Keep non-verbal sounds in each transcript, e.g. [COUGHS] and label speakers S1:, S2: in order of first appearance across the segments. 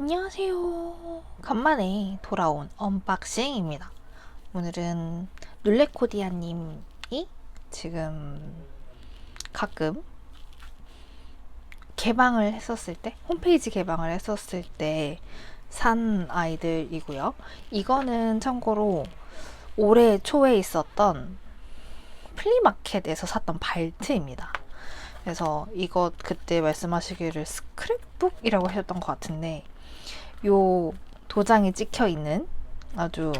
S1: 안녕하세요. 간만에 돌아온 언박싱입니다. 오늘은 룰레코디아님이 지금 가끔 개방을 했었을 때, 홈페이지 개방을 했었을 때 산 아이들이고요. 이거는 참고로 올해 초에 있었던 플리마켓에서 샀던 발트입니다. 그래서 이거 그때 말씀하시기를 스크랩북이라고 하셨던 것 같은데 요 도장이 찍혀 있는 아주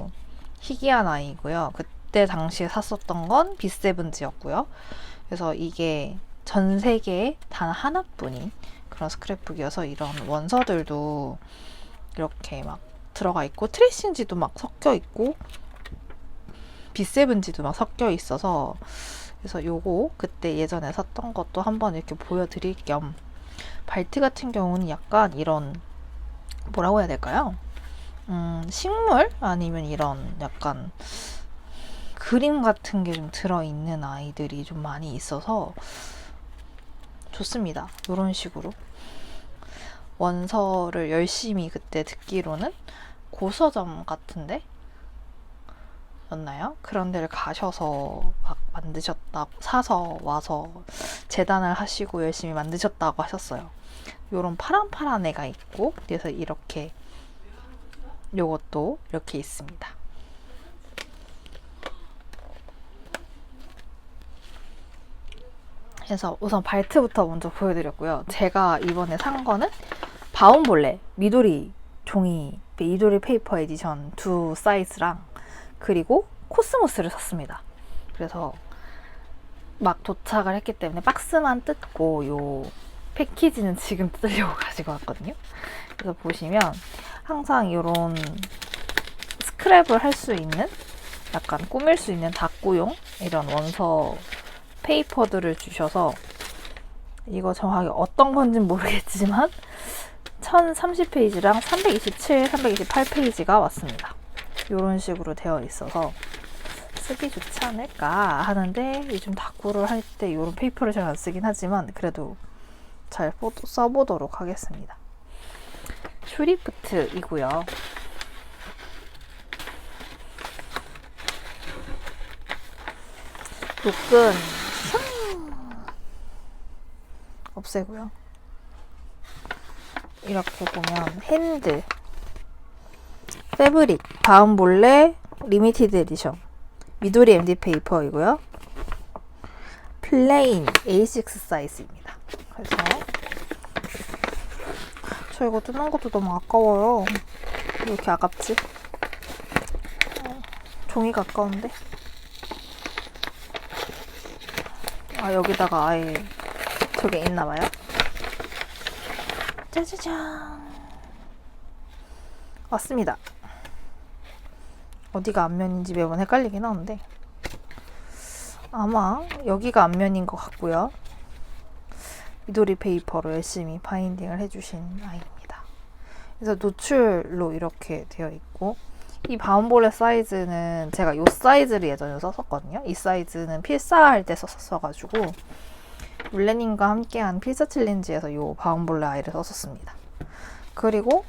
S1: 희귀한 아이고요. 그때 당시에 샀었던 건 B7즈였고요. 그래서 이게 전 세계에 단 하나뿐인 그런 스크랩북이어서 이런 원서들도 이렇게 막 들어가 있고 트레이싱지도 막 섞여 있고 B7지도 막 섞여 있어서 그래서 요거 그때 예전에 샀던 것도 한번 이렇게 보여드릴 겸 발트 같은 경우는 약간 이런 뭐라고 해야 될까요? 음, 식물 아니면 이런 약간 그림 같은 게 좀 들어있는 아이들이 좀 많이 있어서 좋습니다. 이런 식으로 원서를 열심히 그때 듣기로는 고서점 같은데 였나요? 그런 데를 가셔서 막 만드셨다 사서 와서 재단을 하시고 열심히 만드셨다고 하셨어요. 요런 파란파란 애가 있고 그래서 이렇게 요것도 이렇게 있습니다. 그래서 우선 발트부터 먼저 보여드렸고요. 제가 이번에 산 거는 바운볼레 미도리 종이 미도리 페이퍼 에디션 두 사이즈랑 그리고 코스모스를 샀습니다. 그래서 막 도착을 했기 때문에 박스만 뜯고 요 패키지는 지금 뜯으려고 [LAUGHS] 가지고 왔거든요. 그래서 보시면 항상 이런 스크랩을 할 수 있는 약간 꾸밀 수 있는 다꾸용 이런 원서 페이퍼들을 주셔서 이거 정확히 어떤 건지는 모르겠지만 1030페이지랑 327, 328페이지가 왔습니다. 이런 식으로 되어 있어서 쓰기 좋지 않을까 하는데 요즘 다꾸를 할 때 이런 페이퍼를 잘 안 쓰긴 하지만 그래도 잘 써보도록 하겠습니다. 슈리프트이고요. 녹근 없애고요. 이렇게 보면 핸드, 패브릭, 바운볼레, 리미티드 에디션, 미도리 MD 페이퍼이고요. 플레인 A6 사이즈입니다. 그래서 저 이거 뜯는 것도 너무 아까워요. 왜 이렇게 아깝지? 어, 종이가 아까운데? 아 여기다가 아예 저게 있나봐요. 짜자잔 왔습니다. 어디가 앞면인지 매번 헷갈리긴 하는데 아마 여기가 앞면인 것 같고요. 미도리 페이퍼로 열심히 바인딩을 해주신 아이입니다. 그래서 노출로 이렇게 되어 있고 이 바운볼의 사이즈는 제가 이 사이즈를 예전에 썼었거든요. 이 사이즈는 필사할 때 썼었어가지고 룰레님과 함께한 필사 챌린지에서 이 바운볼레 아이를 썼었습니다. 그리고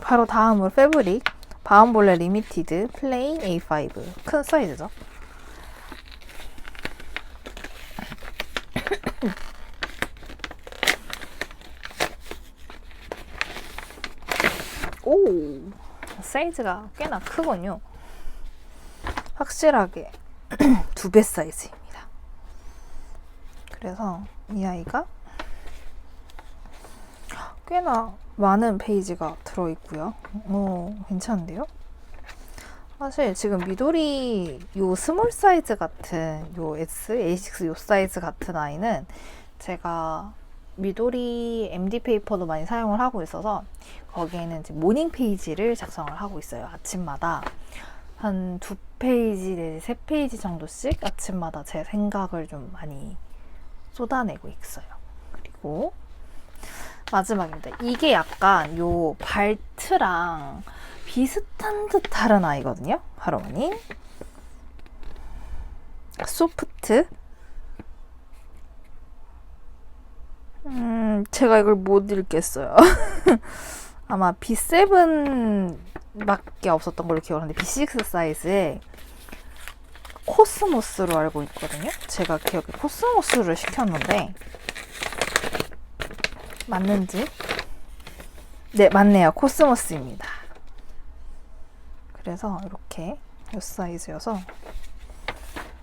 S1: 바로 다음으로 패브릭 바운볼레 리미티드 플레인 A5 큰 사이즈죠. [COUGHS] 오 사이즈가 꽤나 크군요. 확실하게 [COUGHS] 두 배 사이즈입니다. 그래서 이 아이가 [COUGHS] 꽤나 많은 페이지가 들어있고요. 오, 괜찮은데요? 사실 지금 미도리 요 스몰 사이즈 같은 요 S, A6 요 사이즈 같은 아이는 제가 미도리 MD 페이퍼도 많이 사용을 하고 있어서 거기에는 이제 모닝 페이지를 작성을 하고 있어요. 아침마다 한 두 페이지 세 페이지 정도씩 아침마다 제 생각을 좀 많이 쏟아내고 있어요. 그리고 마지막입니다. 이게 약간 요 발트랑 비슷한 듯 다른 아이거든요. 바로 니 소프트 음, 제가 이걸 못 읽겠어요. [LAUGHS] 아마 B7밖에 없었던 걸로 기억하는데 B6 사이즈에 코스모스로 알고 있거든요. 제가 기억에 코스모스를 시켰는데 맞는지? 네, 맞네요. 코스모스입니다. 그래서 이렇게 이 사이즈여서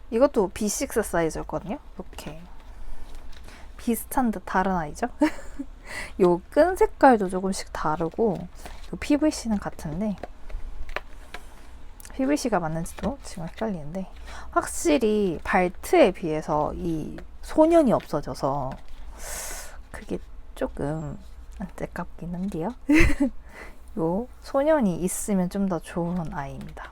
S1: 이것도 B6 사이즈였거든요. 이렇게 비슷한 듯 다른 아이죠. [LAUGHS] 요 끈 색깔도 조금씩 다르고 요 PVC는 같은데 PVC가 맞는지도 지금 헷갈리는데 확실히 발트에 비해서 이 소년이 없어져서 그게 조금 안타깝긴 한데요. [LAUGHS] 요 소년이 있으면 좀 더 좋은 아이입니다.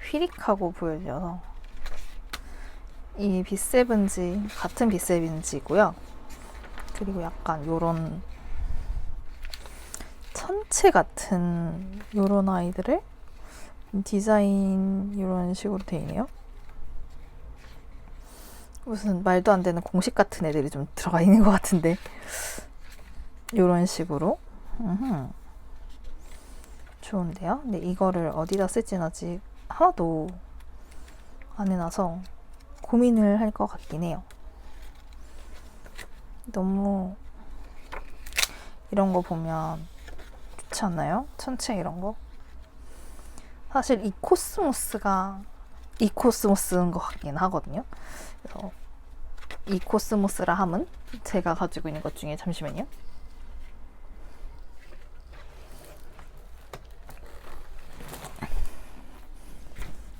S1: 휘릭하고 보여져서 이 B7지 같은 B7지고요. 그리고 약간 요런 천체 같은 요런 아이들을 디자인 이런 식으로 돼 있네요. 무슨 말도 안 되는 공식 같은 애들이 좀 들어가 있는 것 같은데 요런 식으로 음흠. 좋은데요. 근데 이거를 어디다 쓸지는 아직 하나도 안 해놔서 고민을 할 것 같긴 해요. 너무 이런 거 보면 좋지 않나요? 천체 이런 거. 사실 이 코스모스가 이 코스모스인 것 같긴 하거든요. 그래서 이 코스모스라 함은 제가 가지고 있는 것 중에 잠시만요.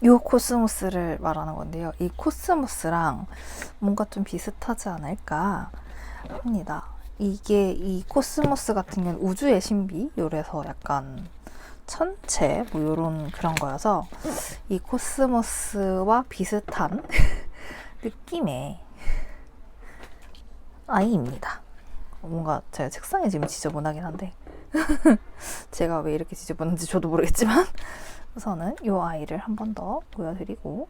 S1: 요 코스모스를 말하는 건데요. 이 코스모스랑 뭔가 좀 비슷하지 않을까 합니다. 이게 이 코스모스 같은 경우는 우주의 신비 요래서 약간 천체 뭐 요런 그런 거여서 이 코스모스와 비슷한 [LAUGHS] 느낌의 아이입니다. 뭔가 제가 책상에 지금 지저분하긴 한데 [LAUGHS] 제가 왜 이렇게 지저분한지 저도 모르겠지만 [LAUGHS] 우선은 이 아이를 한 번 더 보여드리고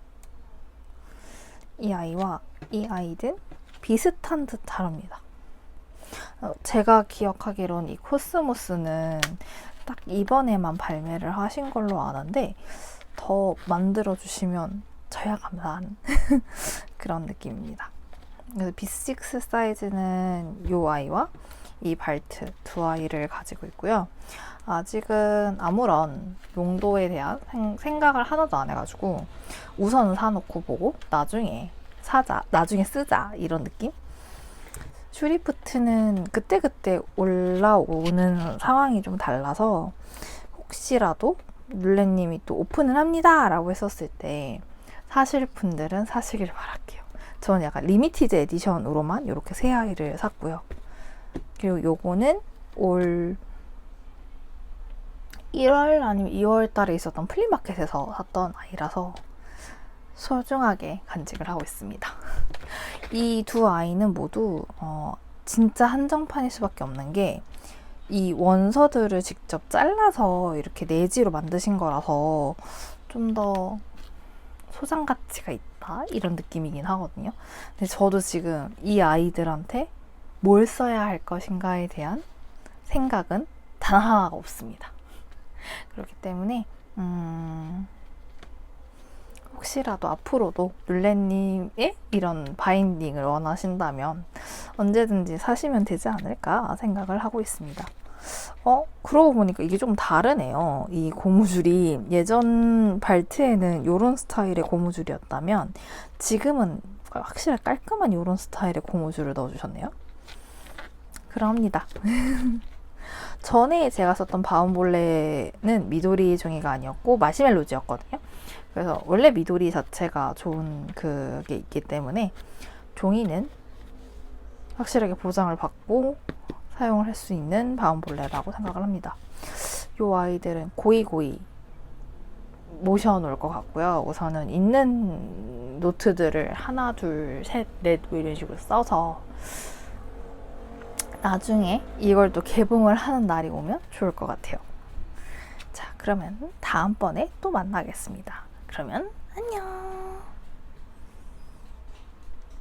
S1: 이 아이와 이 아이는 비슷한 듯 다릅니다. 어, 제가 기억하기론 이 코스모스는 딱 이번에만 발매를 하신 걸로 아는데 더 만들어 주시면 저야 감사한 [LAUGHS] 그런 느낌입니다. 그래서 B6 사이즈는 이 아이와 이 발트 두 아이를 가지고 있고요. 아직은 아무런 용도에 대한 생각을 하나도 안 해가지고 우선 사놓고 보고 나중에 사자, 나중에 쓰자 이런 느낌? 슈리프트는 그때그때 올라오는 상황이 좀 달라서 혹시라도 룰레님이 또 오픈을 합니다 라고 했었을 때 사실 분들은 사시길 바랄게요. 저는 약간 리미티드 에디션으로만 이렇게 세 아이를 샀고요. 그리고 요거는 올 1월 아니면 2월 달에 있었던 플리마켓에서 샀던 아이라서 소중하게 간직을 하고 있습니다. 이 두 아이는 모두 어, 진짜 한정판일 수밖에 없는 게 이 원서들을 직접 잘라서 이렇게 내지로 만드신 거라서 좀 더 소장 가치가 있다 이런 느낌이긴 하거든요. 근데 저도 지금 이 아이들한테 뭘 써야 할 것인가에 대한 생각은 단 하나가 없습니다. [LAUGHS] 그렇기 때문에 음, 혹시라도 앞으로도 룰렛님의 이런 바인딩을 원하신다면 언제든지 사시면 되지 않을까 생각을 하고 있습니다. 어, 그러고 보니까 이게 좀 다르네요. 이 고무줄이 예전 발트에는 이런 스타일의 고무줄이었다면 지금은 확실히 깔끔한 이런 스타일의 고무줄을 넣어주셨네요. 그럽니다. [LAUGHS] 전에 제가 썼던 바운볼레는 미도리 종이가 아니었고 마시멜로즈였거든요. 그래서 원래 미도리 자체가 좋은 그게 있기 때문에 종이는 확실하게 보장을 받고 사용을 할 수 있는 바운볼레라고 생각을 합니다. 이 아이들은 고이고이 모셔놓을 것 같고요. 우선은 있는 노트들을 하나, 둘, 셋, 넷뭐 이런 식으로 써서 나중에 이걸 또 개봉을 하는 날이 오면 좋을 것 같아요. 자, 그러면 다음번에 또 만나겠습니다. 그러면 안녕!